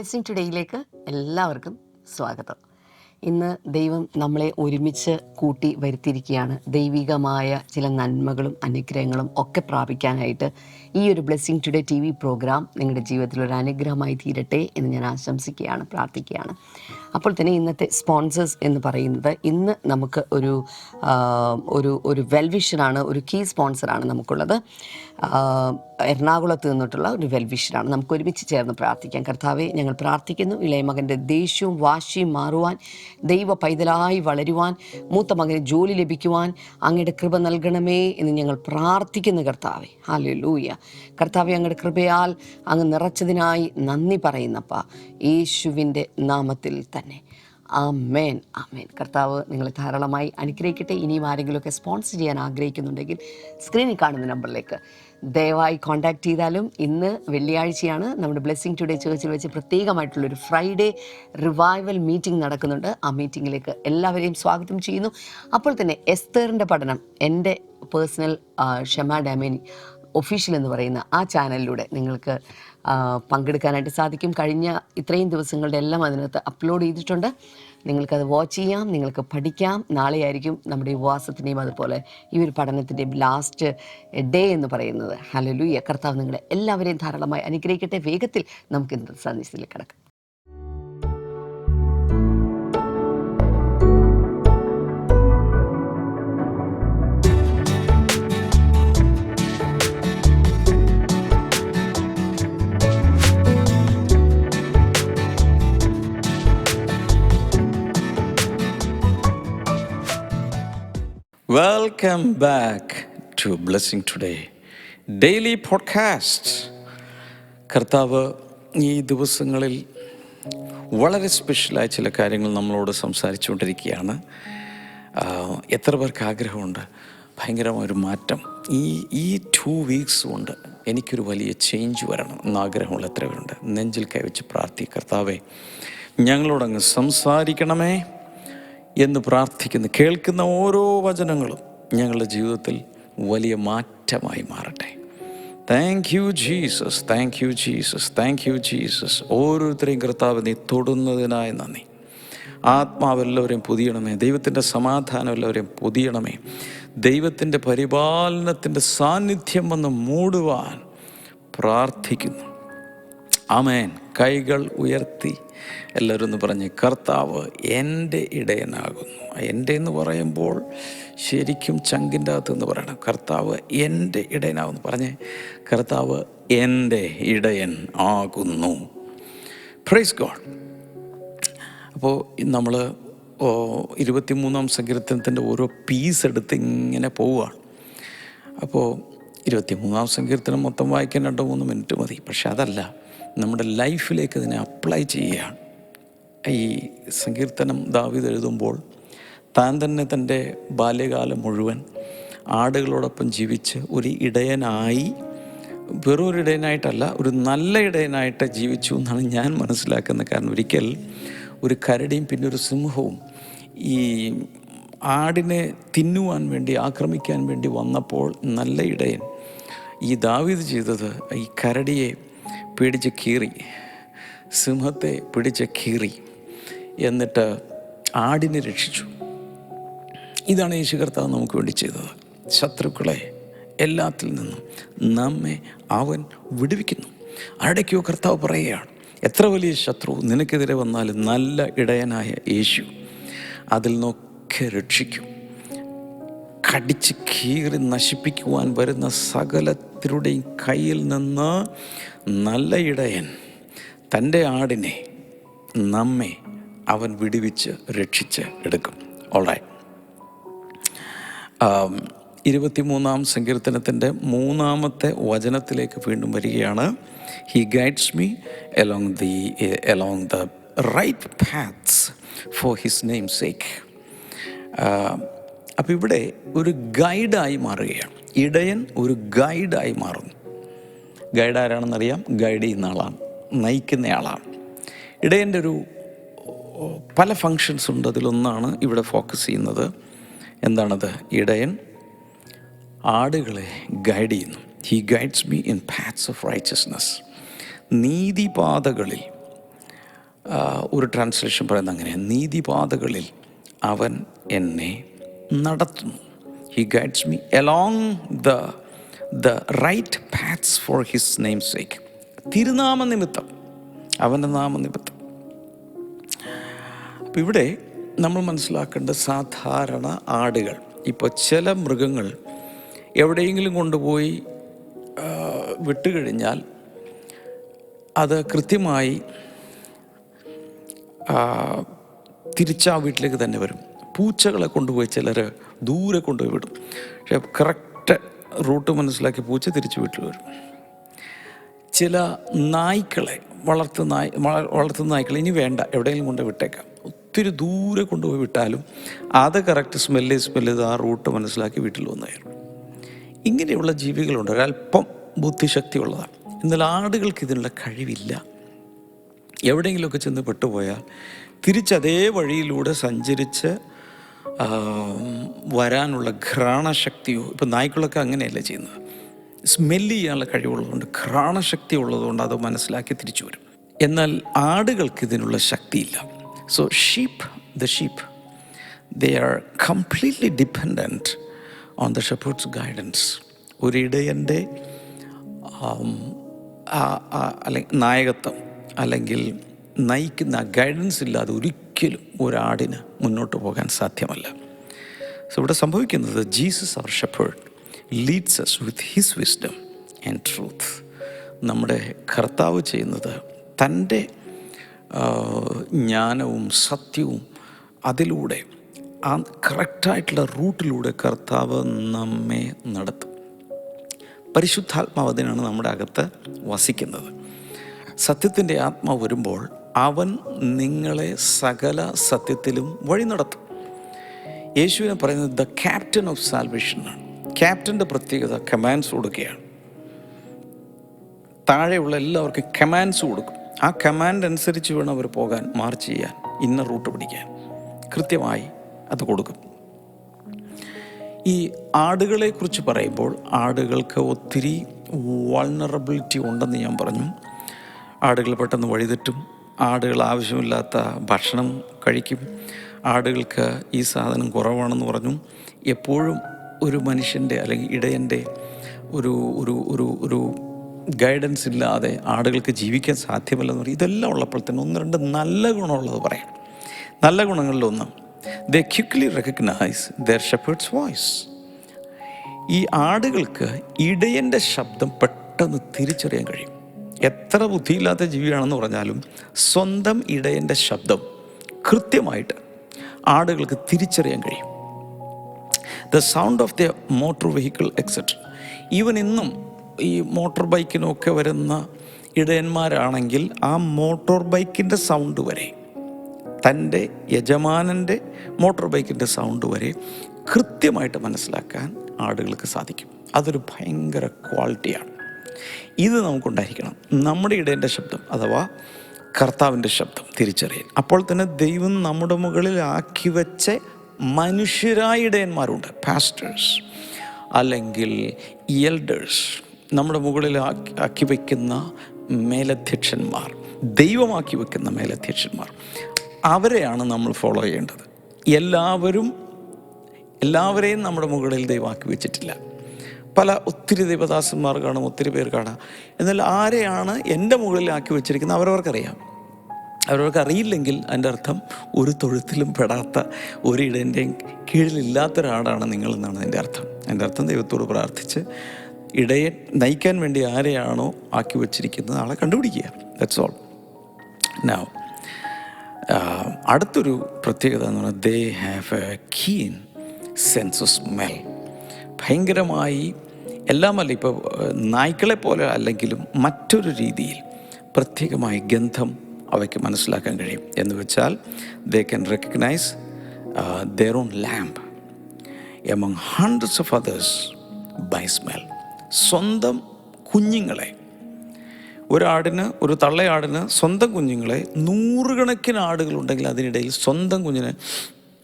Blessing ടുഡേയിലേക്ക് എല്ലാവർക്കും സ്വാഗതം. ഇന്ന് ദൈവം നമ്മളെ ഒരുമിച്ച് കൂട്ടി വരുത്തിയിരിക്കുകയാണ്. ദൈവികമായ ചില നന്മകളും അനുഗ്രഹങ്ങളും ഒക്കെ പ്രാപിക്കാനായിട്ട് ഈ ഒരു blessing today T V programme നിങ്ങളുടെ ജീവിതത്തിൽ ഒരു അനുഗ്രഹമായി തീരട്ടെ എന്ന് ഞാൻ ആശംസിക്കുകയാണ് പ്രാർത്ഥിക്കുകയാണ്. അപ്പോൾ തന്നെ ഇന്നത്തെ സ്പോൺസേഴ്സ് എന്ന് പറയുന്നത് ഇന്ന് നമുക്ക് ഒരു ഒരു ഒരു വെൽവിഷനാണ് ഒരു കീ സ്പോൺസറാണ് നമുക്കുള്ളത്. എറണാകുളത്ത് നിന്നിട്ടുള്ള ഒരു വെൽവിഷനാണ് നമുക്ക് ഒരുമിച്ച് ചേർന്ന് പ്രാർത്ഥിക്കാം. കർത്താവെ ഞങ്ങൾ പ്രാർത്ഥിക്കുന്നു. ഇളയ മകന്റെ ദേഷ്യവും വാശിയും മാറുവാൻ ദൈവ പൈതലായി വളരുവാൻ മൂത്ത മകന് ജോലി ലഭിക്കുവാൻ അങ്ങയുടെ കൃപ നൽകണമേ എന്ന് ഞങ്ങൾ പ്രാർത്ഥിക്കുന്നു കർത്താവെ. ഹാലേ ലൂയ കർത്താവെ അങ്ങയുടെ കൃപയാൽ അങ്ങ് നിറച്ചതിനായി നന്ദി പറയുന്നപ്പ. യേശുവിന്റെ നാമത്തിൽ തന്നെ. ആമേൻ ആമേൻ. കർത്താവ് നിങ്ങളെ ധാരാളമായി അനുഗ്രഹിക്കട്ടെ. ഇനിയും ആരെങ്കിലുമൊക്കെ സ്പോൺസർ ചെയ്യാൻ ആഗ്രഹിക്കുന്നുണ്ടെങ്കിൽ സ്ക്രീനിൽ കാണുന്ന നമ്പറിലേക്ക് ദയവായി കോൺടാക്ട് ചെയ്താലും ഇന്ന് വെള്ളിയാഴ്ചയാണ്. നമ്മുടെ ബ്ലെസ്സിങ് ടുഡേ ചേർച്ചിൽ വെച്ച് പ്രത്യേകമായിട്ടുള്ളൊരു ഫ്രൈഡേ റിവൈവൽ മീറ്റിംഗ് നടക്കുന്നുണ്ട്. ആ മീറ്റിങ്ങിലേക്ക് എല്ലാവരെയും സ്വാഗതം ചെയ്യുന്നു. അപ്പോൾ തന്നെ എസ്തേറിന്റെ പഠനം എന്റെ പേഴ്സണൽ ഷെമ ഡാമേനി ഒഫീഷ്യൽ എന്ന് പറയുന്ന ആ ചാനലിലൂടെ നിങ്ങൾക്ക് പങ്കെടുക്കാനായിട്ട് സാധിക്കും. കഴിഞ്ഞ ഇത്രയും ദിവസങ്ങളുടെ എല്ലാം അതിനകത്ത് അപ്ലോഡ് ചെയ്തിട്ടുണ്ട്. നിങ്ങൾക്കത് വാച്ച് ചെയ്യാം നിങ്ങൾക്ക് പഠിക്കാം. നാളെയായിരിക്കും നമ്മുടെ ഉപവാസത്തിന്റെയും അതുപോലെ ഈ ഒരു പഠനത്തിന്റെയും ലാസ്റ്റ് ഡേ എന്ന് പറയുന്നത്. ഹലലുയ കർത്താവ് നിങ്ങളെ എല്ലാവരെയും ധാരാളമായി അനുഗ്രഹിക്കട്ടെ. വേഗത്തിൽ നമുക്ക് ഇന്നത്തെ സന്ദേശത്തിൽ കിടക്കാം. Welcome back to blessing today daily podcast കർത്താവ് ഈ ദിവസങ്ങളിൽ വളരെ സ്പെഷ്യലായ ചില കാര്യങ്ങൾ നമ്മളോട് സംസാരിച്ചുകൊണ്ടിരിക്കുകയാണ്. എത്ര പേർക്ക് ആഗ്രഹമുണ്ട്? ഭയങ്കരമായൊരു മാറ്റം. ഈ ഈ ടു വീക്സ് കൊണ്ട് എനിക്കൊരു വലിയ ചേഞ്ച് വരണം എന്നാഗ്രഹമുള്ള എത്ര പേരുണ്ട്? നെഞ്ചിൽ കൈവച്ച് പ്രാർത്ഥി കർത്താവേ. ഞങ്ങളോടങ്ങ് സംസാരിക്കണമേ എന്ന് പ്രാർത്ഥിക്കുന്നു. കേൾക്കുന്ന ഓരോ വചനങ്ങളും ഞങ്ങളുടെ ജീവിതത്തിൽ വലിയ മാറ്റമായി മാറട്ടെ. Thank you Jesus thank you Jesus thank you Jesus ഓരോരുത്തരെയും കർത്താവ് നീ തൊടുന്നതിനായി നന്ദി. ആത്മാവെല്ലാവരെയും പൊതിയണമേ. ദൈവത്തിന്റെ സമാധാനം എല്ലാവരെയും പൊതിയണമേ. ദൈവത്തിന്റെ പരിപാലനത്തിന്റെ സാന്നിധ്യം വന്ന് മൂടുവാൻ പ്രാർത്ഥിക്കുന്നു. ആമേൻ കൈകൾ ഉയർത്തി. എല്ലാവരും ഒന്ന് പറഞ്ഞ് കർത്താവ് എന്റെ ഇടയനാകുന്നു. എന്റെ എന്ന് പറയുമ്പോൾ ശരിക്കും ചങ്കിന്റെ എന്ന് പറയണം. കർത്താവ് എന്റെ ഇടയനാകുന്നു. പറഞ്ഞേ കർത്താവ് എന്റെ ഇടയൻ ആകുന്നു. പ്രൈസ് ഗോഡ് അപ്പോൾ നമ്മൾ ഇരുപത്തിമൂന്നാം സങ്കീർത്തനത്തിന്റെ ഓരോ പീസ് എടുത്ത് ഇങ്ങനെ പോവുകയാണ്. അപ്പോൾ ഇരുപത്തിമൂന്നാം സങ്കീർത്തനം മൊത്തം വായിക്കാൻ രണ്ടോ മൂന്ന് മിനിറ്റ് മതി. പക്ഷെ അതല്ല നമ്മുടെ ലൈഫിലേക്ക് ഇതിനെ അപ്ലൈ ചെയ്യുകയാണ്. ഈ സങ്കീർത്തനം ദാവിത് എഴുതുമ്പോൾ താൻ തന്നെ തന്റെ ബാല്യകാലം മുഴുവൻ ആടുകളോടൊപ്പം ജീവിച്ച് ഒരു ഇടയനായി വെറും ഒരു ഇടയനായിട്ടല്ല ഒരു നല്ല ഇടയനായിട്ട് ജീവിച്ചു എന്നാണ് ഞാൻ മനസ്സിലാക്കുന്നത് കാരണം. ഒരിക്കൽ ഒരു കരടിയും പിന്നെ ഒരു സിംഹവും ഈ ആടിനെ തിന്നുവാൻ വേണ്ടി ആക്രമിക്കാൻ വേണ്ടി വന്നപ്പോൾ നല്ല ഇടയൻ ഈ ദാവീദ് ചെയ്തത് ഈ കരടിയെ പിടിച്ച് കീറി. സിംഹത്തെ പിടിച്ച് കീറി എന്നിട്ട് ആടിനെ രക്ഷിച്ചു. ഇതാണ് യേശു കർത്താവ് നമുക്ക് വേണ്ടി ചെയ്തത്. ശത്രുക്കളെ എല്ലാത്തിൽ നിന്നും നമ്മെ അവൻ വിടുവിക്കുന്നു. ആരുടെക്കോ കർത്താവ് പറയുകയാണ് എത്ര വലിയ ശത്രു നിനക്കെതിരെ വന്നാലും നല്ല ഇടയനായ യേശു അതിൽ നിന്നൊക്കെ രക്ഷിക്കും. കടിച്ച് കീറി നശിപ്പിക്കുവാൻ വരുന്ന സകലത്തിലൂടെയും കയ്യിൽ നിന്ന് നല്ല ഇടയൻ തന്റെ ആടിനെ നമ്മെ അവൻ വിടുവിച്ച് രക്ഷിച്ച് എടുക്കും. ഓളായി ഇരുപത്തിമൂന്നാം സങ്കീർത്തനത്തിന്റെ മൂന്നാമത്തെ വചനത്തിലേക്ക് വീണ്ടും വരികയാണ്. He guides me along the along the right paths for his name sake അപ്പോൾ ഇവിടെ ഒരു ഗൈഡായി മാറുകയാണ്. ഇടയൻ ഒരു ഗൈഡായി മാറുന്നു. ഗൈഡ് ആരാണെന്നറിയാം ഗൈഡ് ചെയ്യുന്ന ആളാണ് നയിക്കുന്ന ആളാണ് ഇടയന്റെ ഒരു പല ഫങ്ഷൻസ് ഉണ്ട്. അതിലൊന്നാണ് ഇവിടെ ഫോക്കസ് ചെയ്യുന്നത്. എന്താണത്? ഇടയൻ ആടുകളെ ഗൈഡ് ചെയ്യുന്നു. He guides me in paths of righteousness നീതിപാതകളിൽ ഒരു ട്രാൻസ്ലേഷൻ പറയുന്നത് അങ്ങനെ. നീതിപാതകളിൽ അവൻ എന്നെ നടത്തുന്നു. He guides me along the the right paths for his name sake തിരുനാമ നിമിത്തം അവന്റെ നാമനിമിത്തം. അപ്പം ഇവിടെ നമ്മൾ മനസ്സിലാക്കേണ്ട സാധാരണ ആടുകൾ ഇപ്പോൾ ചില മൃഗങ്ങൾ എവിടെയെങ്കിലും കൊണ്ടുപോയി വിട്ടുകഴിഞ്ഞാൽ അത് കൃത്യമായി തിരിച്ചാ വീട്ടിലേക്ക് തന്നെ വരും. പൂച്ചകളെ കൊണ്ടുപോയി ചിലർ ദൂരെ കൊണ്ടുപോയി വിടും. പക്ഷേ കറക്റ്റ് റൂട്ട് മനസ്സിലാക്കി പൂച്ച തിരിച്ചു വീട്ടിൽ വരും. ചില നായ്ക്കളെ വളർത്തു നായ് വളർത്തുന്ന നായ്ക്കളെ ഇനി വേണ്ട എവിടെയെങ്കിലും കൊണ്ട് വിട്ടേക്കാം. ഒത്തിരി ദൂരെ കൊണ്ടുപോയി വിട്ടാലും അത് കറക്റ്റ് സ്മെല്ല് സ്മെല്ല് ചെയ്ത് ആ റൂട്ട് മനസ്സിലാക്കി വീട്ടിൽ വന്നായിരുന്നു. ഇങ്ങനെയുള്ള ജീവികളുണ്ട് ഒരല്പം ബുദ്ധിശക്തി ഉള്ളതാണ് എന്നാൽ ആടുകൾക്ക് ഇതിനുള്ള കഴിവില്ല. എവിടെയെങ്കിലുമൊക്കെ ചെന്ന് പെട്ടുപോയാൽ തിരിച്ചതേ വഴിയിലൂടെ സഞ്ചരിച്ച് വരാനുള്ള ഘ്രാണശക്തിയോ ഇപ്പം നായ്ക്കളൊക്കെ അങ്ങനെയല്ല ചെയ്യുന്നത്? സ്മെല്ല് ചെയ്യാനുള്ള കഴിവുള്ളതുകൊണ്ട് ഘ്രാണശക്തി ഉള്ളതുകൊണ്ട് അത് മനസ്സിലാക്കി തിരിച്ചു വരും. എന്നാൽ ആടുകൾക്ക് ഇതിനുള്ള ശക്തിയില്ല. So sheep the sheep they are completely dependent on the shepherd's guidance ഒരിടയന്റെ അല്ലെങ്കിൽ നായകത്വം അല്ലെങ്കിൽ നയിക്കുന്ന ഗൈഡൻസ് ഇല്ലാതെ ഒരിക്കലും ഒരാടിന് മുന്നോട്ട് പോകാൻ സാധ്യമല്ല. സോ ഇവിടെ സംഭവിക്കുന്നത് Jesus our shepherd leads us with his wisdom and truth നമ്മുടെ കർത്താവ് ചെയ്യുന്നത് തന്റെ ജ്ഞാനവും സത്യവും അതിലൂടെ ആ കറക്റ്റായിട്ടുള്ള റൂട്ടിലൂടെ കർത്താവ് നമ്മെ നടത്തും. പരിശുദ്ധാത്മാവ് അതിനാണ് നമ്മുടെ അകത്ത് വസിക്കുന്നത്. സത്യത്തിന്റെ ആത്മാവ് വരുമ്പോൾ അവൻ നിങ്ങളെ സകല സത്യത്തിലും വഴി നടത്തും. യേശുവിനെ പറയുന്നത് ദ ക്യാപ്റ്റൻ ഓഫ് സാൽവേഷനാണ് ക്യാപ്റ്റന്റെ പ്രത്യേകത കമാൻഡ്സ് കൊടുക്കുകയാണ്. താഴെയുള്ള എല്ലാവർക്കും കമാൻഡ്സ് കൊടുക്കും. ആ കമാൻഡ് അനുസരിച്ച് വേണം അവർ പോകാൻ മാർച്ച് ചെയ്യാൻ ഇന്ന റൂട്ട് പിടിക്കാൻ. കൃത്യമായി അത് കൊടുക്കും. ഈ ആടുകളെ കുറിച്ച് പറയുമ്പോൾ ആടുകൾക്ക് ഒത്തിരി വൾണറബിലിറ്റി ഉണ്ടെന്ന് ഞാൻ പറഞ്ഞു. ആടുകൾ പെട്ടെന്ന് വഴിതെറ്റും. ആടുകൾ ആവശ്യമില്ലാത്ത ഭക്ഷണം കഴിക്കും. ആടുകൾക്ക് ഈ സാധനം കുറവാണെന്ന് പറഞ്ഞു. എപ്പോഴും ഒരു മനുഷ്യന്റെ അല്ലെങ്കിൽ ഇടയന്റെ ഒരു ഒരു ഒരു ഒരു ഗൈഡൻസ് ഇല്ലാതെ ആടുകൾക്ക് ജീവിക്കാൻ സാധ്യമല്ലെന്ന് പറയും ഇതെല്ലാം ഉള്ളപ്പോൾ തന്നെ ഒന്ന് രണ്ട് നല്ല ഗുണമുള്ളത് പറയാം. നല്ല ഗുണങ്ങളിലൊന്ന് the quickly recognise their shepherd's voice ഈ ആടുകൾക്ക് ഇടയന്റെ ശബ്ദം പെട്ടെന്ന് തിരിച്ചറിയാൻ കഴിയും. എത്ര ബുദ്ധിയില്ലാത്ത ജീവിയാണെന്ന് പറഞ്ഞാലും സ്വന്തം ഇടയന്റെ ശബ്ദം കൃത്യമായിട്ട് ആടുകൾക്ക് തിരിച്ചറിയാൻ കഴിയും. The sound of the motor vehicle etcetera even ഇന്നും ഈ മോട്ടോർ ബൈക്കിനൊക്കെ വരുന്ന ഇടയന്മാരാണെങ്കിൽ ആ മോട്ടോർ ബൈക്കിന്റെ സൗണ്ട് വരെ തന്റെ യജമാനന്റെ മോട്ടോർ ബൈക്കിന്റെ സൗണ്ട് വരെ കൃത്യമായിട്ട് മനസ്സിലാക്കാൻ ആടുകൾക്ക് സാധിക്കും. അതൊരു ഭയങ്കര ക്വാളിറ്റിയാണ് ഇത് നമുക്കുണ്ടായിരിക്കണം. നമ്മുടെ ഇടേന്റെ ശബ്ദം അഥവാ കർത്താവിന്റെ ശബ്ദം തിരിച്ചറിയാൻ അപ്പോൾ തന്നെ ദൈവം നമ്മുടെ മുകളിൽ ആക്കി വെച്ച മനുഷ്യരായ ഇടയന്മാരുണ്ട്. പാസ്റ്റേഴ്സ് അല്ലെങ്കിൽ എൽഡേഴ്സ് നമ്മുടെ മുകളിൽ ആക്കി ആക്കി വയ്ക്കുന്ന മേലധ്യക്ഷന്മാർ ദൈവമാക്കി വെക്കുന്ന മേലധ്യക്ഷന്മാർ. അവരെയാണ് നമ്മൾ ഫോളോ ചെയ്യേണ്ടത്. എല്ലാവരും എല്ലാവരെയും നമ്മുടെ മുകളിൽ ദൈവമാക്കി വെച്ചിട്ടില്ല. പല ഒത്തിരി ദൈവദാസന്മാർ കാണും ഒത്തിരി പേർ കാണാം. എന്നാൽ ആരെയാണ് എന്റെ മുകളിലാക്കി വെച്ചിരിക്കുന്നത് അവരവർക്കറിയാം. അവരവർക്ക് അറിയില്ലെങ്കിൽ അതിന്റെ അർത്ഥം ഒരു തൊഴുത്തിലും പെടാത്ത ഒരു ഇടേന്റെയും കീഴിലില്ലാത്ത ഒരാളാണ് നിങ്ങളെന്നാണ് എന്റെ അർത്ഥം. എന്റെ അർത്ഥം ദൈവത്തോട് പ്രാർത്ഥിച്ച് ഇടയെ നയിക്കാൻ വേണ്ടി ആരെയാണോ ആക്കി വെച്ചിരിക്കുന്നത് ആളെ കണ്ടുപിടിക്കുക. ദാറ്റ്സ് ഓൾ നൗ അടുത്തൊരു പ്രത്യേകത എന്ന് പറഞ്ഞാൽ they have a keen sense of smell ഭയങ്കരമായി എല്ലാമല്ല ഇപ്പോൾ നായ്ക്കളെ പോലെ അല്ലെങ്കിലും മറ്റൊരു രീതിയിൽ പ്രത്യേകമായ ഗന്ധം അവയ്ക്ക് മനസ്സിലാക്കാൻ കഴിയും. എന്ന് വെച്ചാൽ they can recognise their own lamb among hundreds of others by smell സ്വന്തം കുഞ്ഞുങ്ങളെ ഒരാടിന് ഒരു തള്ളയാടിന് സ്വന്തം കുഞ്ഞുങ്ങളെ നൂറുകണക്കിന് ആടുകളുണ്ടെങ്കിൽ അതിനിടയിൽ സ്വന്തം കുഞ്ഞിനെ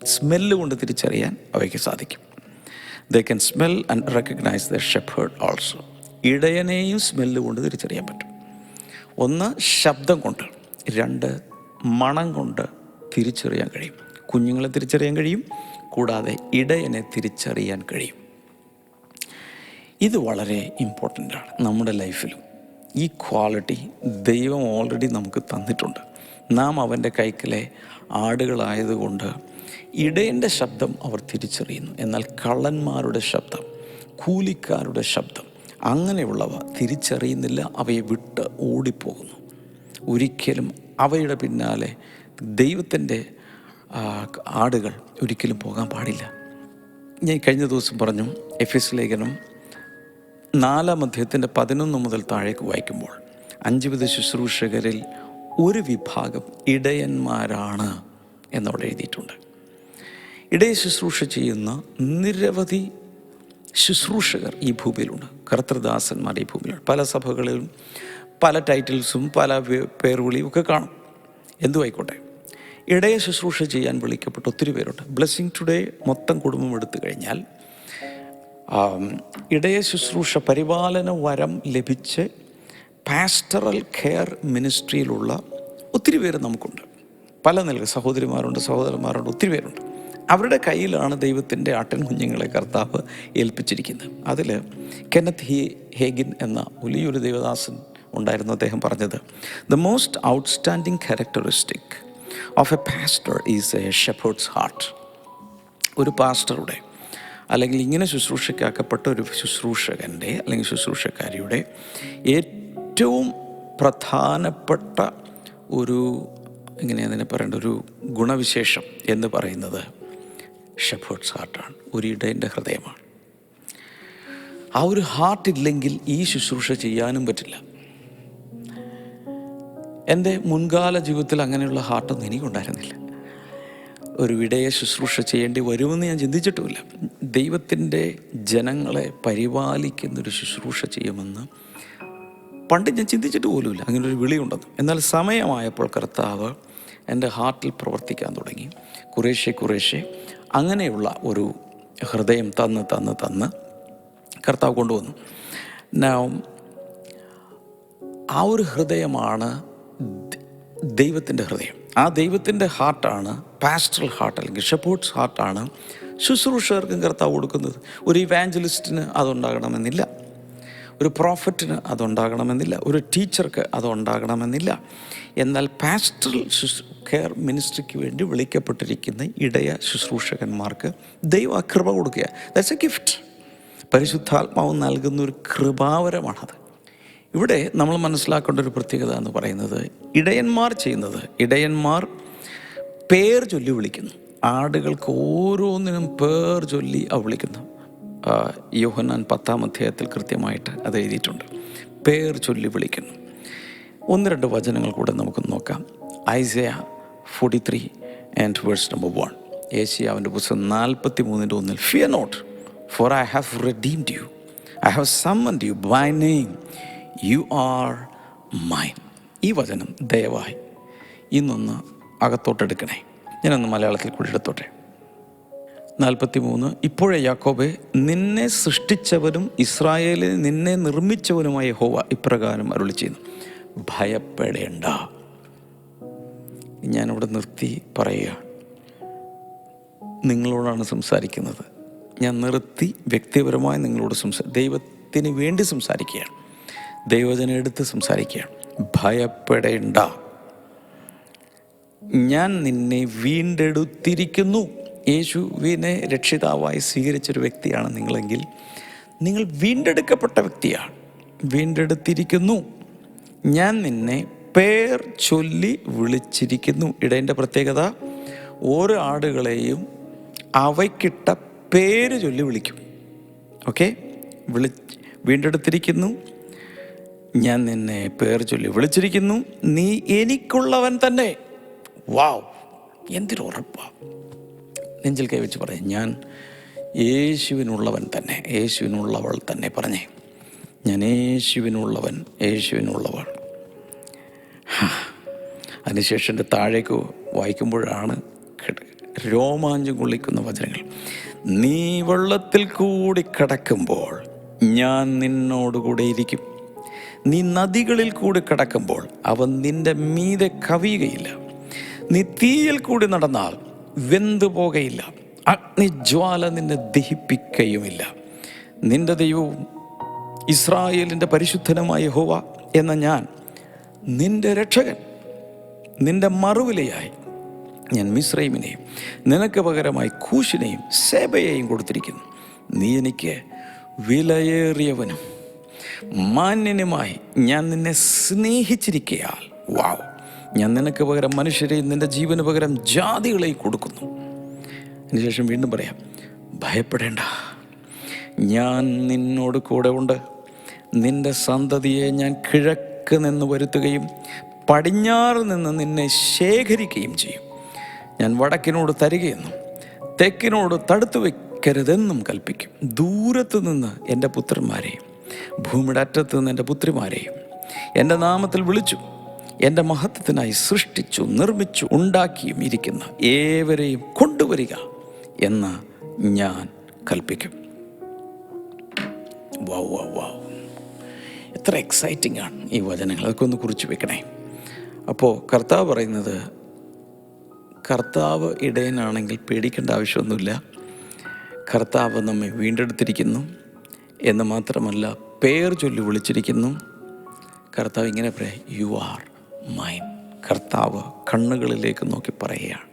സ്മെല്ല് കൊണ്ട് തിരിച്ചറിയാൻ അവയ്ക്ക് സാധിക്കും. They can smell and recognise the shepherd also ഇടയനെയും smell കൊണ്ട് തിരിച്ചറിയാൻ പറ്റും. ഒന്ന് ശബ്ദം കൊണ്ട്. രണ്ട് മണം കൊണ്ട് തിരിച്ചറിയാൻ കഴിയും. കുഞ്ഞുങ്ങളെ തിരിച്ചറിയാൻ കഴിയും. കൂടാതെ ഇടയനെ തിരിച്ചറിയാൻ കഴിയും. ഇത് വളരെ ഇമ്പോർട്ടന്റ് ആണ് നമ്മുടെ ലൈഫിലും ഈ ക്വാളിറ്റി ദൈവം ഓൾറെഡി നമുക്ക് തന്നിട്ടുണ്ട്. നാം അവന്റെ കൈക്കലെ ആടുകളായതുകൊണ്ട് ഇടയന്റെ ശബ്ദം അവർ തിരിച്ചറിയുന്നു. എന്നാൽ കള്ളന്മാരുടെ ശബ്ദം കൂലിക്കാരുടെ ശബ്ദം അങ്ങനെയുള്ളവ തിരിച്ചറിയുന്നില്ല അവയെ വിട്ട് ഓടിപ്പോകുന്നു. ഒരിക്കലും അവയുടെ പിന്നാലെ ദൈവത്തിന്റെ ആടുകൾ ഒരിക്കലും പോകാൻ പാടില്ല. ഞാൻ കഴിഞ്ഞ ദിവസം പറഞ്ഞു എഫ് എസ് ലേഖനം നാലാം അധ്യായത്തിന്റെ പതിനൊന്ന് മുതൽ താഴേക്ക് വായിക്കുമ്പോൾ അഞ്ച് വിധ ശുശ്രൂഷകരിൽ ഒരു വിഭാഗം ഇടയന്മാരാണ് എന്നവിടെ എഴുതിയിട്ടുണ്ട്. ഇടയ ശുശ്രൂഷ ചെയ്യുന്ന നിരവധി ശുശ്രൂഷകർ ഈ ഭൂമിയിലുണ്ട്. കർത്തൃദാസന്മാർ ഈ ഭൂമിയിലുണ്ട്. പല സഭകളിലും പല ടൈറ്റിൽസും പല പേരുകളിയും ഒക്കെ കാണും. എന്തുമായിക്കോട്ടെ ഇടയ ശുശ്രൂഷ ചെയ്യാൻ വിളിക്കപ്പെട്ട ഒത്തിരി പേരുണ്ട്. ബ്ലെസ്സിങ് ടുഡേ മൊത്തം കുടുംബം എടുത്തു കഴിഞ്ഞാൽ ഇടയ ശുശ്രൂഷ പരിപാലന വരം ലഭിച്ച് പാസ്റ്ററൽ കെയർ മിനിസ്ട്രിയിലുള്ള ഒത്തിരി പേര് നമുക്കുണ്ട്. പല നില സഹോദരിമാരുണ്ട് സഹോദരന്മാരുണ്ട് ഒത്തിരി പേരുണ്ട്. അവരുടെ കയ്യിലാണ് ദൈവത്തിന്റെ ആട്ടൻ കുഞ്ഞുങ്ങളെ കർത്താവ് ഏൽപ്പിച്ചിരിക്കുന്നത്. അതിൽ കെനത്ത് ഹി ഹേഗിൻ എന്ന വലിയൊരു ദേവദാസൻ ഉണ്ടായിരുന്നു അദ്ദേഹം പറഞ്ഞത് the most outstanding characteristic of a pastor is a shepherd's heart ഒരു പാസ്റ്ററുടെ അല്ലെങ്കിൽ ഇങ്ങനെ ശുശ്രൂഷയ്ക്കാക്കപ്പെട്ട ഒരു ശുശ്രൂഷകന്റെ അല്ലെങ്കിൽ ശുശ്രൂഷക്കാരിയുടെ ഏറ്റവും പ്രധാനപ്പെട്ട ഒരു ഇങ്ങനെ അതിനെ പറയേണ്ട ഒരു ഗുണവിശേഷം എന്ന് പറയുന്നത് ഷെഫേർഡ്സ് ഹാർട്ടാണ് ഒരു ഇടയന്റെ ഹൃദയമാണ്. ആ ഒരു ഹാർട്ട് ഇല്ലെങ്കിൽ ഈ ശുശ്രൂഷ ചെയ്യാനും പറ്റില്ല. എന്റെ മുൻകാല ജീവിതത്തിൽ അങ്ങനെയുള്ള ഹാർട്ടൊന്നും എനിക്കുണ്ടായിരുന്നില്ല ഒരു വിടയ ശുശ്രൂഷ ചെയ്യേണ്ടി വരുമെന്ന് ഞാൻ ചിന്തിച്ചിട്ടുമില്ല. ദൈവത്തിന്റെ ജനങ്ങളെ പരിപാലിക്കുന്നൊരു ശുശ്രൂഷ ചെയ്യുമെന്ന് പണ്ട് ഞാൻ ചിന്തിച്ചിട്ട് പോലുമില്ല. അങ്ങനൊരു വിളിയുണ്ടെന്ന് എന്നാൽ സമയമായപ്പോൾ കർത്താവ് എന്റെ ഹാർട്ടിൽ പ്രവർത്തിക്കാൻ തുടങ്ങി. കുറേശ്ശെ കുറേശ്ശെ അങ്ങനെയുള്ള ഒരു ഹൃദയം തന്ന് തന്ന് തന്ന് കർത്താവ് കൊണ്ടുവന്നു. ആ ഒരു ഹൃദയമാണ് ദൈവത്തിന്റെ ഹൃദയം. ആ ദൈവത്തിന്റെ ഹാർട്ടാണ് പാസ്റ്ററൽ ഹാർട്ട് അല്ലെങ്കിൽ ഷെപ്പോർട്സ് ഹാർട്ടാണ് ശുശ്രൂഷകർക്കും കർത്താവ് കൊടുക്കുന്നത്. ഒരു ഇവാഞ്ചലിസ്റ്റിന് അതുണ്ടാകണമെന്നില്ല. ഒരു പ്രോഫറ്റിന് അതുണ്ടാകണമെന്നില്ല. ഒരു ടീച്ചർക്ക് അതുണ്ടാകണമെന്നില്ല. എന്നാൽ പാസ്റ്ററൽ കെയർ മിനിസ്ട്രിക്ക് വേണ്ടി വിളിക്കപ്പെട്ടിരിക്കുന്ന ഇടയ ശുശ്രൂഷകന്മാർക്ക് ദൈവ കൃപ കൊടുക്കുക ദാറ്റ്സ് എ ഗിഫ്റ്റ് പരിശുദ്ധാത്മാവ് നൽകുന്ന ഒരു കൃപാവരമാണത്. ഇവിടെ നമ്മൾ മനസ്സിലാക്കേണ്ട ഒരു പ്രത്യേകത എന്ന് പറയുന്നത് ഇടയന്മാർ ചെയ്യുന്നത്. ഇടയന്മാർ പേർ ചൊല്ലി വിളിക്കുന്നു. ആടുകൾക്ക് ഓരോന്നിനും പേർ ചൊല്ലി അവ വിളിക്കുന്നു. യോഹന്നാൻ പത്താം അധ്യായത്തിൽ കൃത്യമായിട്ട് അത് എഴുതിയിട്ടുണ്ട്. പേർ ചൊല്ലി വിളിക്കുന്നു. ഒന്ന് രണ്ട് വചനങ്ങൾ കൂടെ നമുക്ക് നോക്കാം. Isaiah forty three and verse number one ഏഷ്യാവിന്റെ പുസ്തകം നാൽപ്പത്തി മൂന്നിന്റെ ഒന്നിൽ fear not for I have redeemed you I have summoned you by name you are mine ഈ വചനം ദയവായി ഇന്നൊന്ന് അകത്തോട്ടെടുക്കണേ ഞാനൊന്ന് മലയാളത്തിൽ കൂടി എടുത്തോട്ടെ. നാൽപ്പത്തി മൂന്ന് ഇപ്പോഴേ യാക്കോബെ നിന്നെ സൃഷ്ടിച്ചവനും ഇസ്രായേലിൽ നിന്നെ നിർമ്മിച്ചവനുമായ ഹോവ ഇപ്രകാരം അരുളി ചെയ്യുന്നു ഭയപ്പെടേണ്ട. ഞാനിവിടെ നിർത്തി പറയുക. നിങ്ങളോടാണ് സംസാരിക്കുന്നത്. ഞാൻ നിർത്തി വ്യക്തിപരമായി നിങ്ങളോട് സംസാ ദൈവത്തിന് വേണ്ടി സംസാരിക്കുകയാണ്. ദൈവജന എടുത്ത് സംസാരിക്കുകയാണ്. ഭയപ്പെടേണ്ട. ഞാൻ നിന്നെ വീണ്ടെടുത്തിരിക്കുന്നു. യേശുവിനെ രക്ഷിതാവായി സ്വീകരിച്ചൊരു വ്യക്തിയാണ് നിങ്ങളെങ്കിൽ നിങ്ങൾ വീണ്ടെടുക്കപ്പെട്ട വ്യക്തിയാണ്. വീണ്ടെടുത്തിരിക്കുന്നു. ഞാൻ നിന്നെ പേർ ചൊല്ലി വിളിച്ചിരിക്കുന്നു. ഇടേന്റെ പ്രത്യേകത ഓരോ ആടുകളെയും അവയ്ക്കിട്ട പേര് ചൊല്ലി വിളിക്കും. ഓക്കെ? വിളി വീണ്ടെടുത്തിരിക്കുന്നു. ഞാൻ നിന്നെ പേർ ചൊല്ലി വിളിച്ചിരിക്കുന്നു. നീ എനിക്കുള്ളവൻ തന്നെ. വാവ് എന്തൊരു ഉറപ്പാ. നെഞ്ചിൽ കൈ കൈവച്ച് പറയാം ഞാൻ യേശുവിനുള്ളവൻ തന്നെ യേശുവിനുള്ളവൾ തന്നെ. പറഞ്ഞേ ഞാൻ യേശുവിനുള്ളവൻ യേശുവിനുള്ളവൾ. അതിനുശേഷം എന്റെ താഴേക്ക് വായിക്കുമ്പോഴാണ് രോമാഞ്ചം കൊള്ളിക്കുന്ന വചനങ്ങൾ. നീ വെള്ളത്തിൽ കൂടി കടക്കുമ്പോൾ ഞാൻ നിന്നോടുകൂടെ ഇരിക്കും. നീ നദികളിൽ കൂടി കടക്കുമ്പോൾ അവൻ നിന്റെ മീതെ കവിയുകയില്ല. നീ തീയിൽ കൂടി നടന്നാൽ വെന്തു പോകയില്ല. അഗ്നിജ്വാല നിന്നെ ദഹിപ്പിക്കുകയുമില്ല നിന്റെ ദൈവവും ഇസ്രായേലിന്റെ പരിശുദ്ധനുമായ ഹോവ എന്ന ഞാൻ നിന്റെ രക്ഷകൻ നിന്റെ മറുവിലയായി ഞാൻ മിശ്രൈമിനെയും നിനക്ക് പകരമായി കൂശിനെയും സേബയെയും കൊടുത്തിരിക്കുന്നു. നീ എനിക്ക് വിലയേറിയവനും മാന്യനുമായി ഞാൻ നിന്നെ സ്നേഹിച്ചിരിക്കയാൽ. വാവ്. ഞാൻ നിനക്ക് പകരം മനുഷ്യരെയും നിന്റെ ജീവന് പകരം ജാതികളെയും കൊടുക്കുന്നു. അതിനുശേഷം വീണ്ടും പറയാം ഭയപ്പെടേണ്ട. ഞാൻ നിന്നോട് കൂടെ ഉണ്ട് നിന്റെ സന്തതിയെ ഞാൻ കിഴക്ക് നിന്ന് വരുത്തുകയും പടിഞ്ഞാറ് നിന്ന് നിന്നെ ശേഖരിക്കുകയും ചെയ്യും. ഞാൻ വടക്കിനോട് തരികയെന്നും തെക്കിനോട് തടുത്തു വയ്ക്കരുതെന്നും കൽപ്പിക്കും. ദൂരത്തു നിന്ന് എന്റെ പുത്രന്മാരെയും ഭൂമിയുടെ അറ്റത്ത് നിന്ന് എന്റെ പുത്രിമാരെയും എന്റെ നാമത്തിൽ വിളിച്ചു എന്റെ മഹത്വത്തിനായി സൃഷ്ടിച്ചു നിർമ്മിച്ചു ഉണ്ടാക്കിയും ഇരിക്കുന്ന ഏവരെയും കൊണ്ടുവരിക എന്ന് ഞാൻ കൽപ്പിക്കും. Wow wow wow. എത്ര എക്സൈറ്റിംഗ് ആണ് ഈ വചനങ്ങൾ. അതൊക്കെ ഒന്ന് കുറിച്ച് വെക്കണേ. അപ്പോൾ കർത്താവ് പറയുന്നത് കർത്താവ് ഇടയനാണെങ്കിൽ പേടിക്കേണ്ട ആവശ്യമൊന്നുമില്ല. കർത്താവ് നമ്മെ വീണ്ടെടുത്തിരിക്കുന്നു എന്ന് മാത്രമല്ല പേർ ചൊല്ലി വിളിച്ചിരിക്കുന്നു. കർത്താവ് ഇങ്ങനെ പറയാം യു ആർ മൈൻ കർത്താവ് കണ്ണുകളിലേക്ക് നോക്കി പറയുകയാണ്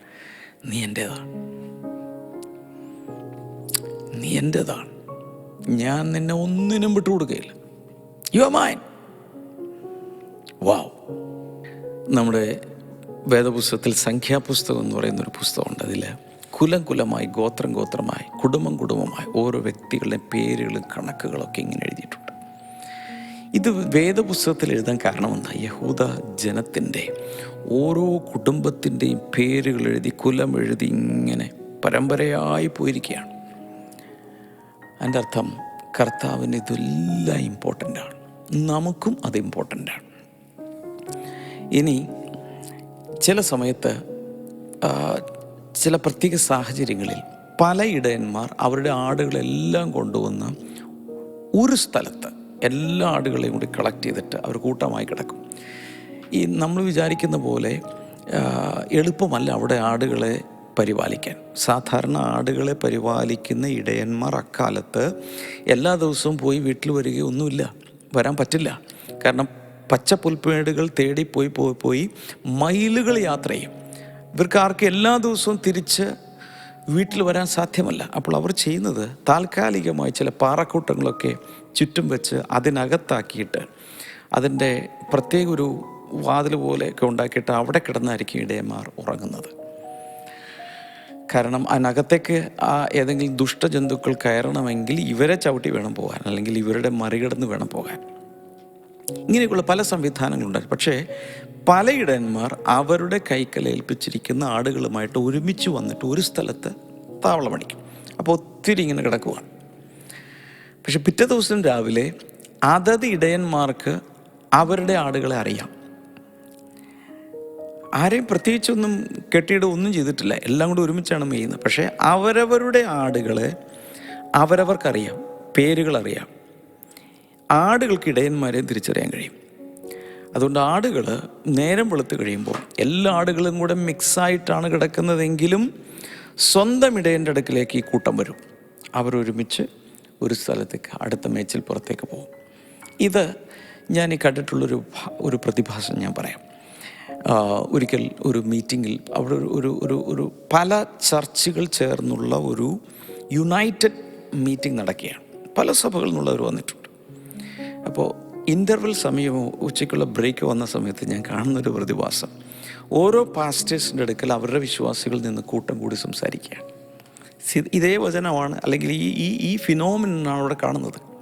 നീ എന്റേതാണ് നീ എന്റേതാണ് ഞാൻ നിന്നെ ഒന്നിനും വിട്ടുകൊടുക്കുകയില്ല. യു ആർ മൈൻ വാവ് നമ്മുടെ വേദപുസ്തകത്തിൽ സംഖ്യാപുസ്തകം എന്ന് പറയുന്ന ഒരു പുസ്തകമുണ്ട്. അതിൽ കുലം കുലമായി ഗോത്രം ഗോത്രമായി കുടുംബം കുടുംബമായി ഓരോ വ്യക്തികളുടെ പേരുകളും കണക്കുകളൊക്കെ ഇങ്ങനെ എഴുതിയിട്ടുണ്ട്. ഇത് വേദപുസ്തകത്തിൽ എഴുതാൻ കാരണം എന്താ യഹൂദ ജനത്തിന്റെ ഓരോ കുടുംബത്തിന്റെയും പേരുകൾ എഴുതി കുലം എഴുതി ഇങ്ങനെ പരമ്പരയായി പോയിരിക്കുകയാണ്. അതിന്റെ അർത്ഥം കർത്താവിന് ഇതെല്ലാം ഇമ്പോർട്ടന്റ് ആണ്. നമുക്കും അത് ഇമ്പോർട്ടന്റ് ആണ്. ഇനി ചില സമയത്ത് ചില പ്രത്യേക സാഹചര്യങ്ങളിൽ പല ഇടയന്മാർ അവരുടെ ആടുകളെല്ലാം കൊണ്ടുവന്ന് ഒരു സ്ഥലത്ത് എല്ലാ ആടുകളെയും കൂടി കളക്ട് ചെയ്തിട്ട് അവർ കൂട്ടമായി കിടക്കും. ഈ നമ്മൾ വിചാരിക്കുന്ന പോലെ എളുപ്പമല്ല അവിടെ ആടുകളെ പരിപാലിക്കാൻ. സാധാരണ ആടുകളെ പരിപാലിക്കുന്ന ഇടയന്മാർ അക്കാലത്ത് എല്ലാ ദിവസവും പോയി വീട്ടിൽ വരികയൊന്നുമില്ല. വരാൻ പറ്റില്ല. കാരണം പച്ച പുൽപ്പേടുകൾ തേടി പോയി പോയി പോയി മൈലുകൾ യാത്ര ചെയ്യും. ഇവർക്ക് ആർക്കും എല്ലാ ദിവസവും തിരിച്ച് വീട്ടിൽ വരാൻ സാധ്യമല്ല. അപ്പോൾ അവർ ചെയ്യുന്നത് താൽക്കാലികമായി ചില പാറക്കൂട്ടങ്ങളൊക്കെ ചുറ്റും വെച്ച് അതിനകത്താക്കിയിട്ട് അതിന്റെ പ്രത്യേക ഒരു വാതിൽ പോലെയൊക്കെ ഉണ്ടാക്കിയിട്ട് അവിടെ കിടന്നായിരിക്കും ഇടയന്മാർ ഉറങ്ങുന്നത്. കാരണം അതിനകത്തേക്ക് ആ ഏതെങ്കിലും ദുഷ്ടജന്തുക്കൾ കയറണമെങ്കിൽ ഇവരെ ചവിട്ടി വേണം പോകാൻ അല്ലെങ്കിൽ ഇവരുടെ മറികടന്ന് വേണം പോകാൻ. ഇങ്ങനെയൊക്കെയുള്ള പല സംവിധാനങ്ങളുണ്ടായി. പക്ഷേ പലയിടന്മാർ അവരുടെ കൈക്കൽ ഏൽപ്പിച്ചിരിക്കുന്ന ആടുകളുമായിട്ട് ഒരുമിച്ച് വന്നിട്ട് ഒരു സ്ഥലത്ത് താവളമടിക്കും അപ്പോൾ ഒത്തിരി ഇങ്ങനെ കിടക്കുവാണ്. പക്ഷെ പിറ്റേ ദിവസം രാവിലെ അതത് ഇടയന്മാർക്ക് അവരുടെ ആടുകളെ അറിയാം. ആരെയും പ്രത്യേകിച്ചൊന്നും കെട്ടിയിട ഒന്നും ചെയ്തിട്ടില്ല. എല്ലാം കൂടി ഒരുമിച്ചാണ് മെയ്യുന്നത്. പക്ഷേ അവരവരുടെ ആടുകളെ അവരവർക്കറിയാം. പേരുകളറിയാം. ആടുകൾക്ക് ഇടയന്മാരെയും തിരിച്ചറിയാൻ കഴിയും. അതുകൊണ്ട് ആടുകൾ നേരം വെളുത്ത് കഴിയുമ്പോൾ എല്ലാ ആടുകളും കൂടെ മിക്സായിട്ടാണ് കിടക്കുന്നതെങ്കിലും സ്വന്തം ഇടയന്റെ അടുക്കിലേക്ക് ഈ കൂട്ടം വരും. അവരൊരുമിച്ച് ഒരു സ്ഥലത്തേക്ക് അടുത്ത മേച്ചിൽ പുറത്തേക്ക് പോകും. ഇത് ഞാൻ ഈ കണ്ടിട്ടുള്ളൊരു ഒരു പ്രതിഭാസം ഞാൻ പറയാം. ഒരിക്കൽ ഒരു മീറ്റിങ്ങിൽ അവിടെ ഒരു- ഒരു ഒരു പല ചർച്ചുകൾ ചേർന്നുള്ള ഒരു യുണൈറ്റഡ് മീറ്റിംഗ് നടക്കുകയാണ്. പല സഭകളിൽ നിന്നുള്ളവർ വന്നിട്ടുണ്ട്. അപ്പോൾ ഇന്റർവെൽ സമയമോ ഉച്ചയ്ക്കുള്ള ബ്രേക്ക് വന്ന സമയത്ത് ഞാൻ കാണുന്നൊരു പ്രതിഭാസം. ഓരോ പാസ്റ്റേഴ്സിന്റെ അടുക്കൽ അവരുടെ വിശ്വാസികളിൽ നിന്ന് കൂട്ടം കൂടി സംസാരിക്കുകയാണ്. ഇതേ വചനമാണ് അല്ലെങ്കിൽ ഈ ഈ ഫിനോമിനാണ് അവിടെ കാണുന്നത്.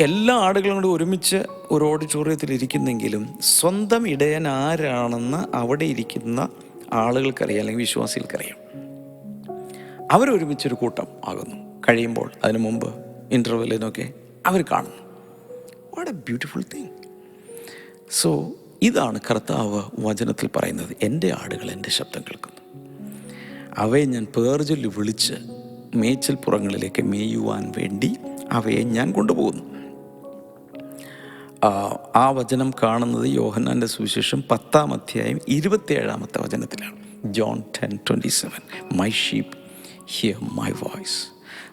എല്ലാ ആടുകളും കൂടി ഒരുമിച്ച് ഒരു ഓഡിറ്റോറിയത്തിൽ ഇരിക്കുന്നെങ്കിലും സ്വന്തം ഇടയൻ ആരാണെന്ന് അവിടെ ഇരിക്കുന്ന ആളുകൾക്കറിയാം അല്ലെങ്കിൽ വിശ്വാസികൾക്കറിയാം. അവരൊരുമിച്ചൊരു കൂട്ടം ആകുന്നു. കഴിയുമ്പോൾ അതിനു മുമ്പ് ഇന്റർവെല്ലിനൊക്കെ അവർ കാണുന്നു. What a beautiful thing so ഇതാണ് കർത്താവ് വചനത്തിൽ പറയുന്നത്. എന്റെ ആടുകൾ എന്റെ ശബ്ദം കേൾക്കുന്നു. അവയെ ഞാൻ പേർജൊല്ലി വിളിച്ച് മേച്ചിൽ പുറങ്ങളിലേക്ക് മേയുവാൻ വേണ്ടി അവയെ ഞാൻ കൊണ്ടുപോകുന്നു. ആ, വചനം കാണുന്നത് യോഹന്നാന്റെ സുവിശേഷം പത്താം അധ്യായം ഇരുപത്തിയേഴാമത്തെ വചനത്തിലാണ്. John ten twenty seven my sheep hear my voice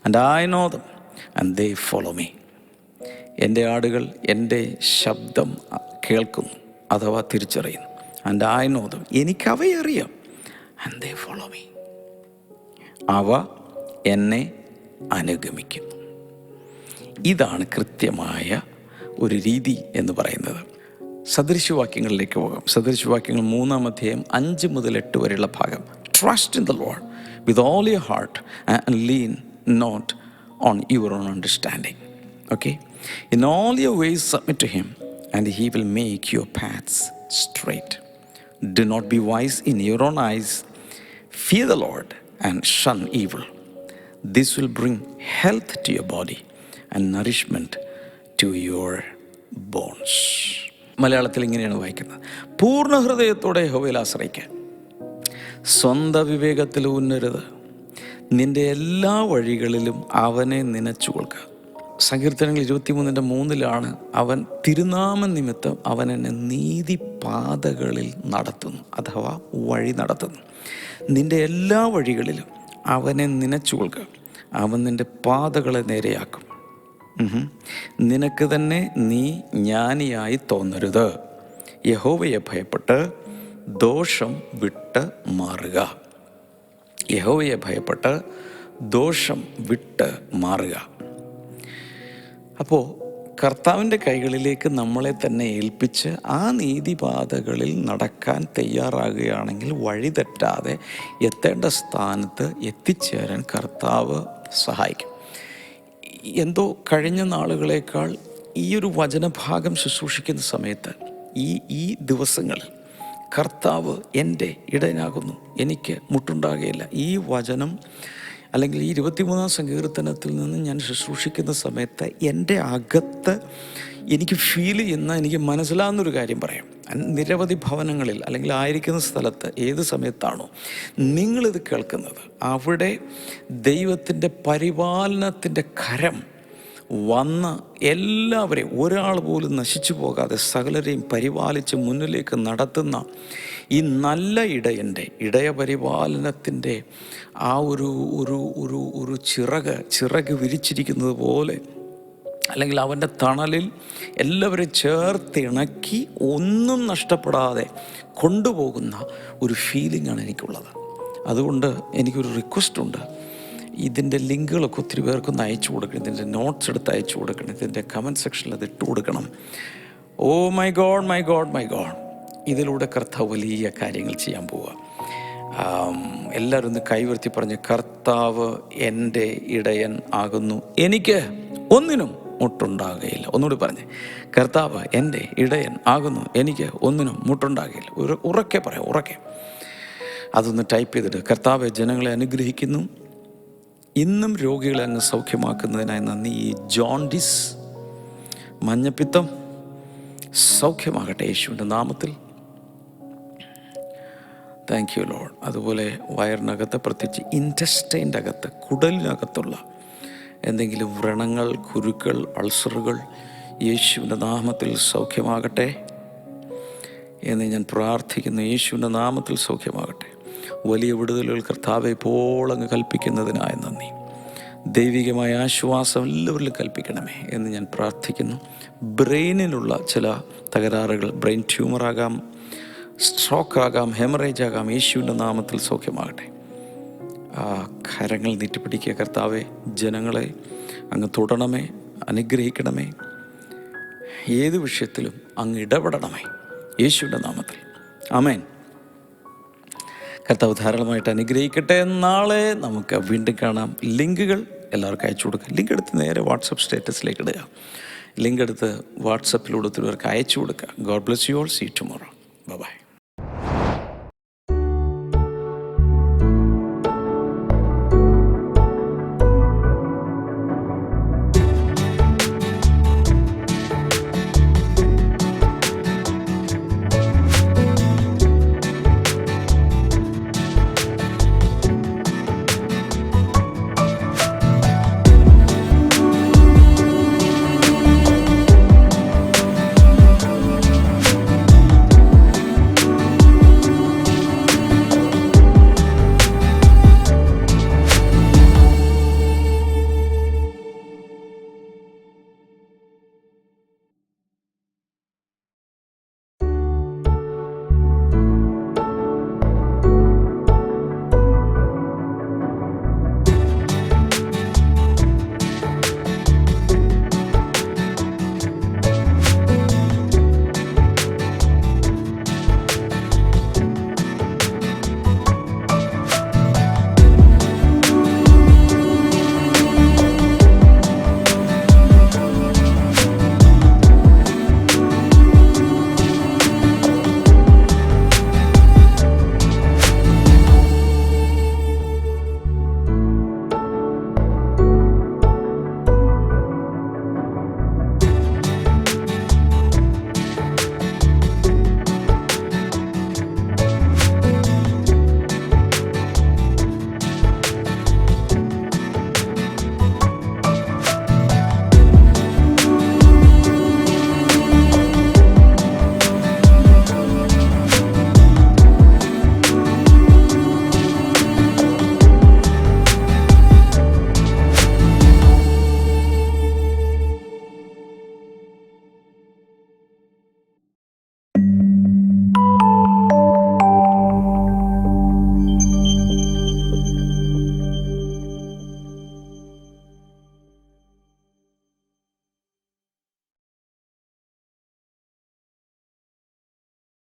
and I know them and they follow me എന്റെ ആടുകൾ എന്റെ ശബ്ദം കേൾക്കുന്നു അഥവാ തിരിച്ചറിയുന്നു. ആൻഡ് ഐ നോ ദം എനിക്ക് അവയെ അറിയാം. ആൻഡ് ദേ ഫോളോ മീ അവ എന്നെ അനുഗമിക്കുന്നു. ഇതാണ് കൃത്യമായ ഒരു രീതി എന്ന് പറയുന്നത്. സദൃശവാക്യങ്ങളിലേക്ക് പോകാം. സദൃശവാക്യങ്ങൾ മൂന്നാം അധ്യായം അഞ്ച് മുതൽ എട്ട് വരെയുള്ള ഭാഗം. Trust in the Lord with all your heart and lean not on your own understanding okay in all your ways submit to him and he will make your paths straight do not be wise in your own eyes fear the Lord and shun evil this will bring health to your body and nourishment to your bones മലയാളത്തിൽ ഇങ്ങനെയാണ് വായിക്കുന്നത്. പൂർണ ഹൃദയത്തോടെ ഹോവയിൽ ആശ്രയിക്കാൻ. സ്വന്തം വിവേകത്തിൽ ഉന്നരുത്. നിന്റെ എല്ലാ വഴികളിലും അവനെ നനച്ചു കൊടുക്കുക. സങ്കീർത്തനങ്ങൾ ഇരുപത്തിമൂന്നിന്റെ മൂന്നിലാണ് അവൻ തിരുനാമ നിമിത്തം അവൻ എന്നെ നീതിപാതകളിൽ നടത്തുന്നു. അഥവാ വഴി നടത്തുന്നു. നിന്റെ എല്ലാ വഴികളിലും അവനെ നനച്ചു കൊടുക്കുക. അവൻ നിന്റെ പാതകളെ നേരെയാക്കും. നിനക്ക് തന്നെ നീ ജ്ഞാനിയായി തോന്നരുത്. യഹോവയെ ഭയപ്പെട്ട് ദോഷം വിട്ട് മാറുക. യഹോവയെ ഭയപ്പെട്ട് ദോഷം വിട്ട് മാറുക. അപ്പോൾ കർത്താവിന്റെ കൈകളിലേക്ക് നമ്മളെ തന്നെ ഏൽപ്പിച്ച് ആ നീതിപാതകളിൽ നടക്കാൻ തയ്യാറാകുകയാണെങ്കിൽ വഴിതെറ്റാതെ എത്തേണ്ട സ്ഥാനത്ത് എത്തിച്ചേരാൻ കർത്താവ് സഹായിക്കും. എന്തോ കഴിഞ്ഞ നാളുകളേക്കാൾ ഈ ഒരു വചനഭാഗം ശുശ്രൂഷിക്കുന്ന സമയത്ത് ഈ ഈ ദിവസങ്ങളിൽ കർത്താവ് എന്റെ ഇടയനാകുന്നു എനിക്ക് മുട്ടുണ്ടാകുകയില്ല ഈ വചനം അല്ലെങ്കിൽ ഈ ഇരുപത്തിമൂന്നാം സങ്കീർത്തനത്തിൽ നിന്ന് ഞാൻ ശുശ്രൂഷിക്കുന്ന സമയത്ത് എന്റെ അകത്ത് എനിക്ക് ഫീൽ ചെയ്യുന്ന എനിക്ക് മനസ്സിലാകുന്നൊരു കാര്യം പറയാം. നിരവധി ഭവനങ്ങളിൽ അല്ലെങ്കിൽ ആയിരിക്കുന്ന സ്ഥലത്ത് ഏത് സമയത്താണോ നിങ്ങളിത് കേൾക്കുന്നത്. അവിടെ ദൈവത്തിന്റെ പരിപാലനത്തിന്റെ കരം വന്ന് എല്ലാവരെയും ഒരാൾ പോലും നശിച്ചു പോകാതെ സകലരെയും പരിപാലിച്ച് മുന്നിലേക്ക് നടത്തുന്ന ഈ നല്ല ഇടയന്റെ ഇടയ പരിപാലനത്തിന്റെ ആ ഒരു ഒരു ഒരു ഒരു ചിറക് ചിറക് വിരിച്ചിരിക്കുന്നത് പോലെ അല്ലെങ്കിൽ അവന്റെ തണലിൽ എല്ലാവരെയും ചേർത്തിണക്കി ഒന്നും നഷ്ടപ്പെടാതെ കൊണ്ടുപോകുന്ന ഒരു ഫീലിംഗാണ് എനിക്കുള്ളത്. അതുകൊണ്ട് എനിക്കൊരു റിക്വസ്റ്റ് ഉണ്ട്. ഇതിന്റെ ലിങ്കുകളൊക്കെ ഒത്തിരി പേർക്കൊന്ന് അയച്ചു കൊടുക്കണം. ഇതിന്റെ നോട്ട്സ് എടുത്ത് അയച്ചു കൊടുക്കണം. ഇതിന്റെ കമന്റ് സെക്ഷനിൽ അത് ഇട്ട് കൊടുക്കണം. ഓ my God my God my God ഇതിലൂടെ കർത്താവ് വലിയ കാര്യങ്ങൾ ചെയ്യാൻ പോവുക. എല്ലാവരും ഒന്ന് കൈവർത്തി പറഞ്ഞ് കർത്താവ് എന്റെ ഇടയൻ ആകുന്നു. എനിക്ക് ഒന്നിനും മുട്ടുണ്ടാകുകയില്ല ഒന്നുകൂടി പറഞ്ഞ്. കർത്താവ് എന്റെ ഇടയൻ ആകുന്നു. എനിക്ക് ഒന്നിനും മുട്ടുണ്ടാകുകയില്ല ഒരു ഉറക്കെ പറയാം ഉറക്കെ. അതൊന്ന് ടൈപ്പ് ചെയ്തിട്ട് കർത്താവ് ജനങ്ങളെ അനുഗ്രഹിക്കുന്നു. ഇന്നും രോഗികളെ അങ്ങ് സൗഖ്യമാക്കുന്നതിനായി നന്ദി. ഈ ജോണ്ടിസ് മഞ്ഞപ്പിത്തം സൗഖ്യമാകട്ടെ യേശുവിന്റെ നാമത്തിൽ. താങ്ക് യു ലോഡ് അതുപോലെ വയറിനകത്ത് പ്രത്യേകിച്ച് ഇന്റസ്റ്റൈന്റെ അകത്ത് കുടലിനകത്തുള്ള എന്തെങ്കിലും വ്രണങ്ങൾ കുരുക്കൾ അൾസറുകൾ യേശുവിന്റെ നാമത്തിൽ സൗഖ്യമാകട്ടെ എന്ന് ഞാൻ പ്രാർത്ഥിക്കുന്നു. യേശുവിന്റെ നാമത്തിൽ സൗഖ്യമാകട്ടെ. വലിയ വിടുതലുകൾ കർത്താവെ അങ്ങ് കൽപ്പിക്കുന്നതിനായ നന്ദി. ദൈവികമായ ആശ്വാസം എല്ലാവരിലും കൽപ്പിക്കണമേ എന്ന് ഞാൻ പ്രാർത്ഥിക്കുന്നു. ബ്രെയിനിലുള്ള ചില തകരാറുകൾ ബ്രെയിൻ ട്യൂമറാകാം സ്ട്രോക്ക് ആകാം ഹെമറേജ് ആകാം. യേശുവിന്റെ നാമത്തിൽ സൗഖ്യമാകട്ടെ. കരങ്ങൾ നീട്ടിപ്പിടിക്കുക കർത്താവെ ജനങ്ങളെ അങ്ങ് തൊടണമേ അനുഗ്രഹിക്കണമേ. ഏത് വിഷയത്തിലും അങ്ങ് ഇടപെടണമേ. യേശുവിന്റെ നാമത്തിൽ. ആമേൻ. കർത്താവ് ധാരാളമായിട്ട് അനുഗ്രഹിക്കട്ടെ. നാളെ നമുക്ക് വീണ്ടും കാണാം. ലിങ്കുകൾ എല്ലാവർക്കും അയച്ചു കൊടുക്കുക ലിങ്ക് എടുത്ത് നേരെ വാട്സപ്പ് സ്റ്റേറ്റസിലേക്ക് ഇടുക. ലിങ്ക് എടുത്ത് വാട്സപ്പിലൂടെ ഒത്തിരി പേർക്ക് അയച്ചു കൊടുക്കുക. God bless you all see tomorrow bye